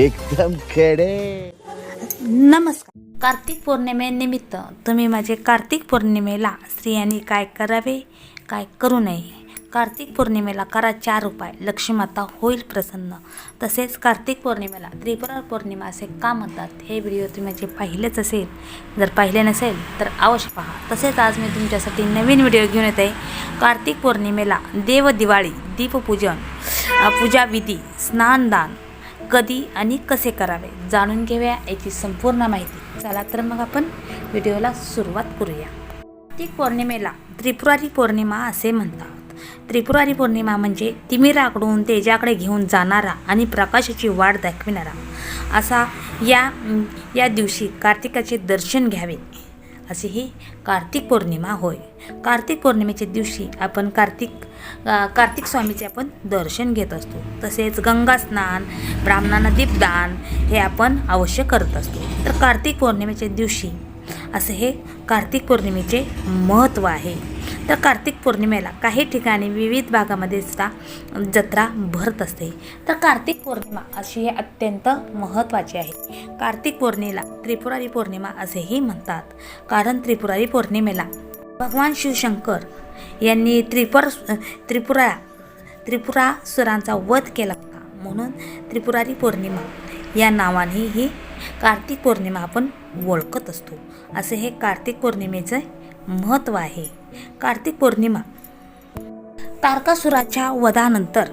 एकदम खेडे. नमस्कार. कार्तिक पौर्णिमेनिमित्त तुम्ही माझे कार्तिक पौर्णिमेला स्त्रियांनी काय करावे काय करू नये? कार्तिक पौर्णिमेला करा चार उपाय. लक्ष्मीमाता होईल प्रसन्न. तसेच कार्तिक पौर्णिमेला त्रिपुरा पौर्णिमा असे का म्हणतात? हे व्हिडिओ तुम्ही माझे पाहिलेच असेल जर पाहिले नसेल तर अवश्य पहा. तसेच आज मी तुमच्यासाठी नवीन व्हिडिओ घेऊन येत. आहे कार्तिक पौर्णिमेला देव दिवाळी दीपपूजन पूजाविधी स्नानदान कधी आणि कसे करावे जाणून घेऊया याची संपूर्ण माहिती. चला तर मग आपण व्हिडिओला सुरुवात करूया. कार्तिक पौर्णिमेला त्रिपुरारी पौर्णिमा असे म्हणतात. त्रिपुरारी पौर्णिमा म्हणजे तिमिराकडून तेजाकडे घेऊन जाणारा आणि प्रकाशाची वाट दाखविणारा. असा या या दिवशी कार्तिकाचे दर्शन घ्यावे. अशी ही कार्तिक पौर्णिमा होय. कार्तिक पौर्णिमेच्या दिवशी आपण कार्तिक कार्तिक स्वामीचे आपण दर्शन घेत असतो. तसेच गंगा स्नान ब्राह्मणांना दीपदान हे आपण अवश्य करत असतो. तर कार्तिक पौर्णिमेच्या दिवशी असं हे कार्तिक पौर्णिमेचे महत्त्व आहे. तर कार्तिक पौर्णिमेला काही ठिकाणी विविध भागामध्ये सुद्धा जत्रा भरत असते. तर कार्तिक पौर्णिमा अशी हे अत्यंत महत्त्वाची आहे. कार्तिक पौर्णिमेला त्रिपुरारी पौर्णिमा असेही म्हणतात. कारण त्रिपुरारी पौर्णिमेला भगवान शिवशंकर यांनी त्रिपुर त्रिपुरा त्रिपुरासुरांचा वध केला होता. म्हणून त्रिपुरारी पौर्णिमा या नावाने ही कार्तिक पौर्णिमा आपण ओळखत असतो. असे हे कार्तिक पौर्णिमेचं महत्त्व आहे. कार्तिक पौर्णिमा तारकासुराच्या वधानंतर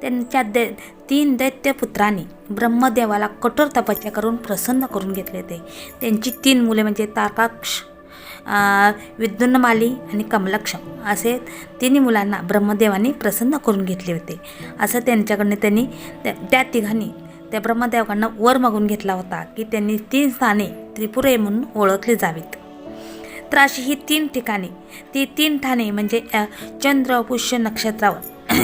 त्यांच्या दै तीन दैत्यपुत्रांनी ब्रह्मदेवाला कठोर तपस्या करून प्रसन्न करून घेतले होते. त्यांची तीन मुले म्हणजे तारकाक्ष अं, विद्युन्माली आणि कमलक्षम असे तिन्ही मुलांना ब्रह्मदेवाने प्रसन्न करून घेतले होते. असं त्यांच्याकडनं त्यांनी त्या त्या तिघांनी त्या ब्रह्मदेवाकडनं वर मागून घेतला होता की त्यांनी तीन स्थाने त्रिपुरे म्हणून ओळखली जावीत. तर अशी ही तीन ठिकाणे. ती तीन ठाणे म्हणजे चंद्र पुष्य नक्षत्रावर.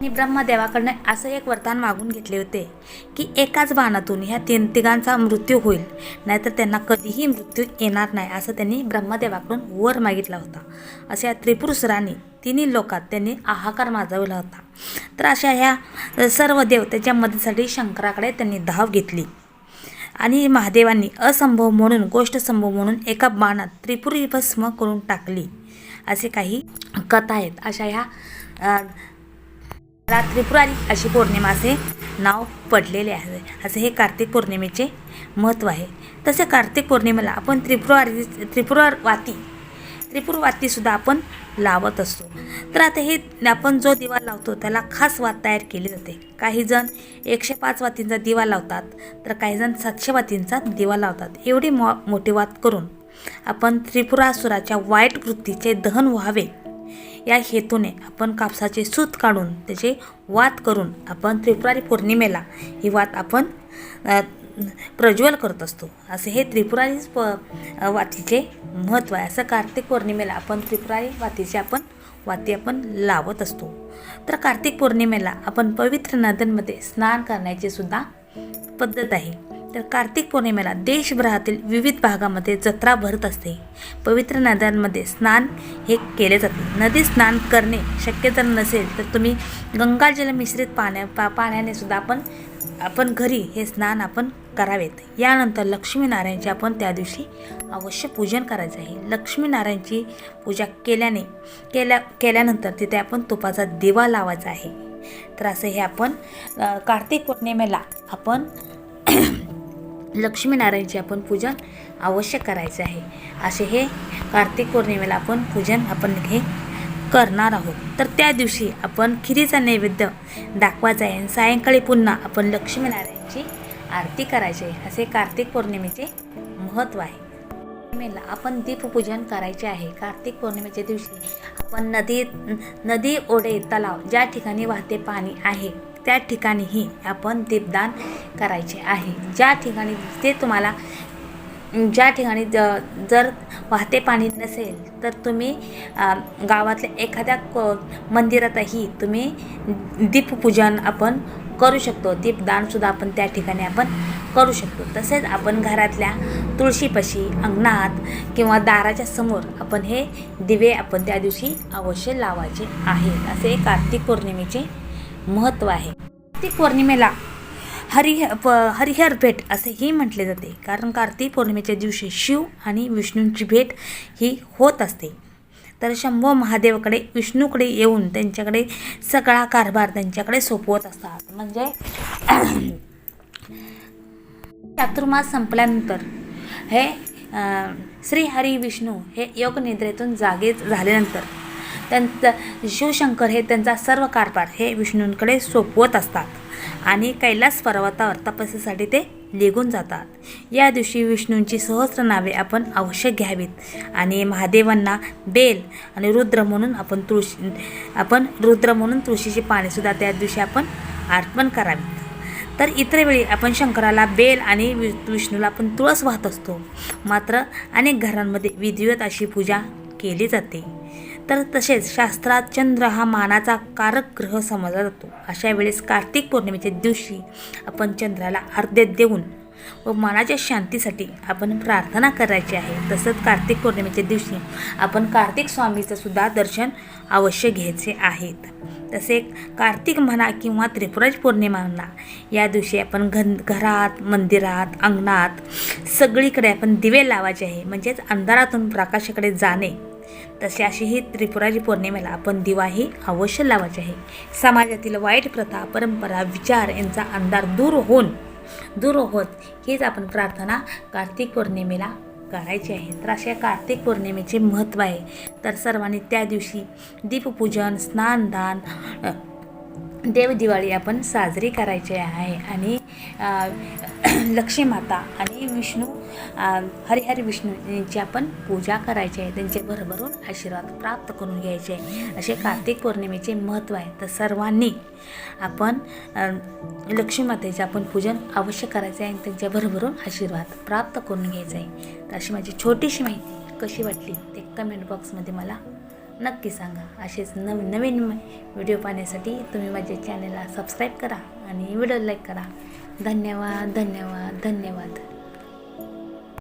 आणि ब्रह्मदेवाकडनं असं एक वरदान मागून घेतले होते की एकाच बाणातून ह्या तीन तिघांचा मृत्यू होईल. नाहीतर त्यांना कधीही मृत्यू येणार नाही असं त्यांनी ब्रह्मदेवाकडून वर मागितला होता. अशा त्रिपुरुषरांनी तिन्ही लोकात त्यांनी आहाकार माजवला होता. तर अशा ह्या सर्व देव त्याच्या मदतीसाठी शंकराकडे त्यांनी धाव घेतली. आणि महादेवांनी असंभव म्हणून गोष्ट संभव म्हणून एका बाणात त्रिपुरी भस्म करून टाकली. असे काही कथा आहेत. अशा ह्या त्रिपुरारी अशी पौर्णिमा असे नाव पडलेले आहे. असे हे कार्तिक पौर्णिमेचे महत्त्व आहे. तसे कार्तिक पौर्णिमेला आपण त्रिपुरारी त्रिपुरावाती त्रिपुरवातीसुद्धा आपण लावत असतो. तर आता हे आपण जो दिवा लावतो त्याला खास वात तयार केली जाते. काही जण एकशे पाच वातींचा दिवा लावतात तर काही जण सातशे वातींचा दिवा लावतात. एवढी मो मोठी वात करून आपण त्रिपुरासुराच्या वाईट वृत्तीचे दहन व्हावे या हेतूने आपण कापसाचे सूत काढून त्याचे वात करून आपण त्रिपुरारी पौर्णिमेला ही वात आपण प्रज्वल करत असतो. असे हे त्रिपुरारी प वातीचे महत्त्व आहे. असं कार्तिक पौर्णिमेला आपण त्रिपुरारी वातीचे आपण वाती आपण लावत असतो. तर कार्तिक पौर्णिमेला आपण पवित्र नद्यांमध्ये स्नान करण्याची सुद्धा पद्धत आहे. तर कार्तिक पौर्णिमेला देशभरातील विविध भागामध्ये जत्रा भरत असते. पवित्र नद्यांमध्ये स्नान हे केले जाते. नदी स्नान करणे शक्य जर नसेल तर तुम्ही गंगाजल मिश्रित पाण्या पा पाण्याने सुद्धा आपण आपण घरी हे स्नान आपण करावेत. यानंतर लक्ष्मीनारायणचे आपण त्या दिवशी अवश्य पूजन करायचं आहे. लक्ष्मीनारायणची पूजा केल्याने केल्या केल्यानंतर तिथे आपण तुपाचा दिवा लावायचा आहे. तर असं हे आपण कार्तिक पौर्णिमेला आपण लक्ष्मीनारायणची आपण पूजन अवश्य करायचे आहे. असे हे कार्तिक पौर्णिमेला आपण पूजन आपण हे करणार आहोत. तर त्या दिवशी आपण खिरीचा नैवेद्य दाखवायचा आहे. आणि सायंकाळी पुन्हा आपण लक्ष्मीनारायणची आरती करायची आहे. असे कार्तिक पौर्णिमेचे महत्त्व आहे. पौर्णिमेला आपण दीपपूजन करायचे आहे. कार्तिक पौर्णिमेच्या दिवशी आपण नदी नदी ओढे तलाव ज्या ठिकाणी वाहते पाणी आहे त्या ठिकाणीही आपण दीपदान करायचे आहे. ज्या ठिकाणी ते तुम्हाला ज्या ठिकाणी ज जर वाहते पाणी नसेल तर तुम्ही गावातल्या एखाद्या क मंदिरातही तुम्ही दीपपूजन आपण करू शकतो. दीपदानसुद्धा आपण त्या ठिकाणी आपण करू शकतो. तसेच आपण घरातल्या तुळशीपाशी अंगणात किंवा दाराच्या समोर आपण हे दिवे आपण त्या दिवशी अवश्य लावायचे आहेत. असे कार्तिक पौर्णिमेचे महत्त्व आहे. कार्तिक पौर्णिमेला हरिह प हरिहर भेट असेही म्हटले जाते. कारण कार्तिक पौर्णिमेच्या दिवशी शिव आणि विष्णूंची भेट ही होत असते. तर शंभो महादेवाकडे विष्णूकडे येऊन त्यांच्याकडे सगळा कारभार त्यांच्याकडे सोपवत असतात. म्हणजे चातुर्मास संपल्यानंतर हे श्री हरी विष्णू हे योगनिद्रेतून जागे झाल्यानंतर त्यांचं शिवशंकर हे त्यांचा सर्व कारभार हे विष्णूंकडे सोपवत असतात. आणि कैलास पर्वतावर तपस्यासाठी ते निघून जातात. या दिवशी विष्णूंची सहस्र नावे आपण अवश्य घ्यावीत. आणि महादेवांना बेल आणि रुद्र म्हणून आपण तुळशी आपण रुद्र म्हणून तुळशीची पाणीसुद्धा त्या दिवशी आपण अर्पण करावीत. तर इतर वेळी आपण शंकराला बेल आणि वि विष्णूला आपण तुळस वाहत असतो. मात्र अनेक घरांमध्ये विधिवत अशी पूजा केली जाते. तर तसेच शास्त्रात चंद्र हा मानाचा कारक ग्रह समजला जातो. अशा वेळेस कार्तिक पौर्णिमेच्या दिवशी आपण चंद्राला अर्ध्य देऊन व मनाच्या शांतीसाठी आपण प्रार्थना करायची आहे. तसंच कार्तिक पौर्णिमेच्या दिवशी आपण कार्तिक स्वामीचं सुद्धा दर्शन अवश्य घ्यायचे आहेत. तसे कार्तिक म्हणा किंवा त्रिपुराज पौर्णिमा म्हणा या दिवशी आपण घन घरात मंदिरात अंगणात सगळीकडे आपण दिवे लावायचे आहे. म्हणजेच अंधारातून प्रकाशाकडे जाणे तसे अशी ही त्रिपुराजी पौर्णिमेला आपण दिवाही अवश्य लावायचे आहे. समाजातील वाईट प्रथा परंपरा विचार यांचा अंधार दूर होऊन दूर होत हीच आपण प्रार्थना कार्तिक पौर्णिमेला करायची आहे. तर अशा कार्तिक पौर्णिमेचे महत्त्व आहे. तर सर्वांनी त्या दिवशी दीपपूजन स्नानदान देवदिवाळी आपण साजरी करायची आहे. आणि लक्ष्मी माता आणि विष्णू हरिहर विष्णू यांची आपण पूजा करायची आहे. त्यांचे भरभरून आशीर्वाद प्राप्त करून घ्यायचे आहे. असे कार्तिक पौर्णिमेचे महत्त्व आहे. तर सर्वांनी आपण लक्ष्मीमातेचे लक्ष्मी मातेचे आपण पूजन अवश्य करायचे आहे आणि त्यांच्या भरभरून आशीर्वाद प्राप्त करून घ्यायचा आहे. तर अशी माझी छोटीशी माहिती कशी वाटली ते कमेंट बॉक्समध्ये मला नक्की सांगा. असेच नवीन नवीन व्हिडिओ पाहण्यासाठी तुम्ही माझ्या चॅनलला सबस्क्राईब करा आणि व्हिडिओ लाईक करा. धन्यवाद धन्यवाद धन्यवाद.